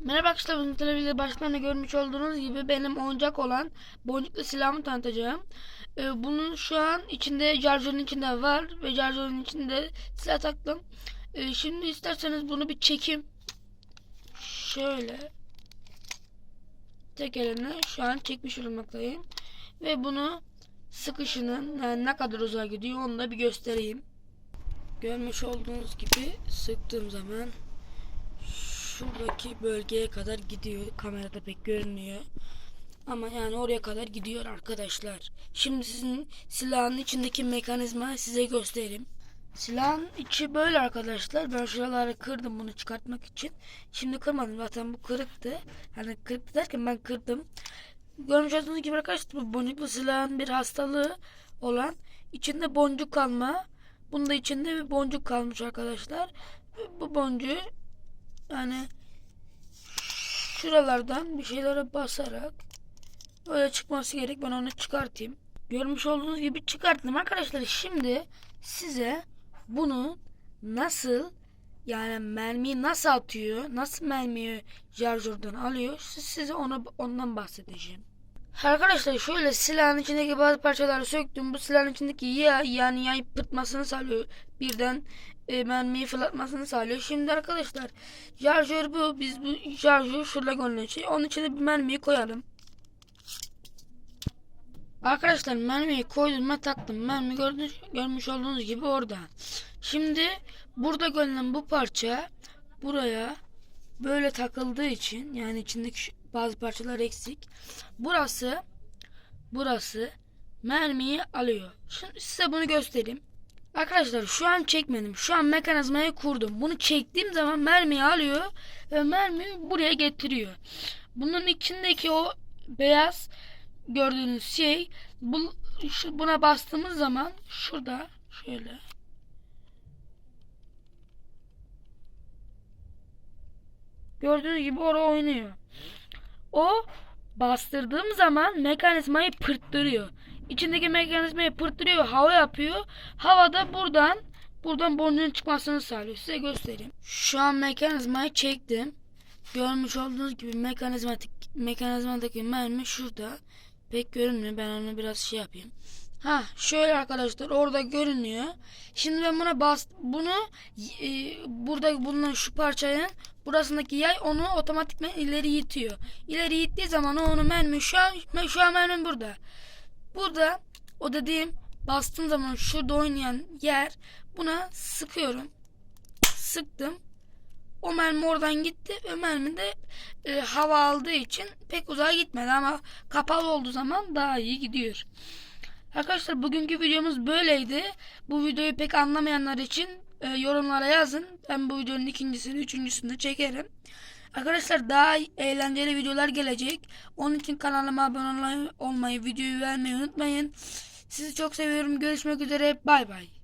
Merhaba arkadaşlar bugün televizyonda baştan da görmüş olduğunuz gibi benim oyuncak olan boncuklu silahımı tanıtacağım. Ee, bunun şu an içinde charger'ın içinde var ve charger'ın içinde silah taktım. Ee, şimdi isterseniz bunu bir çekeyim. Şöyle. Tek elimle şu an çekmiş bulunmaktayım. Ve bunu sıkışının yani ne kadar uzağa gidiyor onu da bir göstereyim. Görmüş olduğunuz gibi sıktığım zaman şuradaki bölgeye kadar gidiyor. Kamerada pek görünmüyor. Ama yani oraya kadar gidiyor arkadaşlar. Şimdi sizin silahın içindeki mekanizma size göstereyim. Silahın içi böyle arkadaşlar. Ben şuraları kırdım bunu çıkartmak için. Şimdi kırmadım zaten bu kırıktı. Hani kırıktı derken ben kırdım. Görmüş olduğunuz gibi arkadaşlar bu boncuklu silahın bir hastalığı olan içinde boncuk kalma. Bunda içinde bir boncuk kalmış arkadaşlar. Bu boncuğu yani şuralardan bir şeylere basarak öyle çıkması gerek. Ben onu çıkartayım. Görmüş olduğunuz gibi çıkarttım arkadaşlar. Şimdi size bunu nasıl yani mermiyi nasıl atıyor, nasıl mermiyi şarjörden alıyor siz- size ona ondan bahsedeceğim. Arkadaşlar şöyle silahın içindeki bazı parçaları söktüm. Bu silahın içindeki yay yani yay pırtmasını sağlıyor. Birden e, mermiyi fırlatmasını sağlıyor. Şimdi arkadaşlar şarjör bu. Biz bu şarjör şurada görünen şey. Onun içine bir mermiyi koyalım. Arkadaşlar mermiyi koydum ben taktım. Mermi gördünüz, görmüş olduğunuz gibi orada. Şimdi burada görünen bu parça buraya böyle takıldığı için yani içindeki bazı parçalar eksik. Burası burası mermiyi alıyor. Şimdi size bunu göstereyim. Arkadaşlar şu an çekmedim. Şu an mekanizmayı kurdum. Bunu çektiğim zaman mermiyi alıyor ve mermiyi buraya getiriyor. Bunun içindeki o beyaz gördüğünüz şey bu, şu- buna bastığımız zaman şurada şöyle gördüğünüz gibi orada oynuyor. O bastırdığım zaman mekanizmayı pırttırıyor. İçindeki mekanizmayı pırttırıyor hava yapıyor. Havada buradan buradan boncuğun çıkmasını sağlıyor. Size göstereyim. Şu an mekanizmayı çektim. Görmüş olduğunuz gibi mekanizmatik mekanizmadaki mermi şurada. Pek görünmüyor. Ben onu biraz şey yapayım. Ha şöyle arkadaşlar orada görünüyor. Şimdi ben buna bas bunu e, burada bulunan şu parçanın burasındaki yay onu otomatikman ileri itiyor. İleri ittiği zaman onu mermi şu an şu an mermi burada. Burada o dediğim bastığım zaman şurada oynayan yer buna sıkıyorum. Sıktım. O mermi oradan gitti ve mermi de e, hava aldığı için pek uzağa gitmedi ama kapalı olduğu zaman daha iyi gidiyor. Arkadaşlar bugünkü videomuz böyleydi. Bu videoyu pek anlamayanlar için e, yorumlara yazın. Ben bu videonun ikincisini, üçüncüsünü çekerim. Arkadaşlar daha eğlenceli videolar gelecek. Onun için kanalıma abone olmayı, videoyu vermeyi unutmayın. Sizi çok seviyorum. Görüşmek üzere. Bay bay.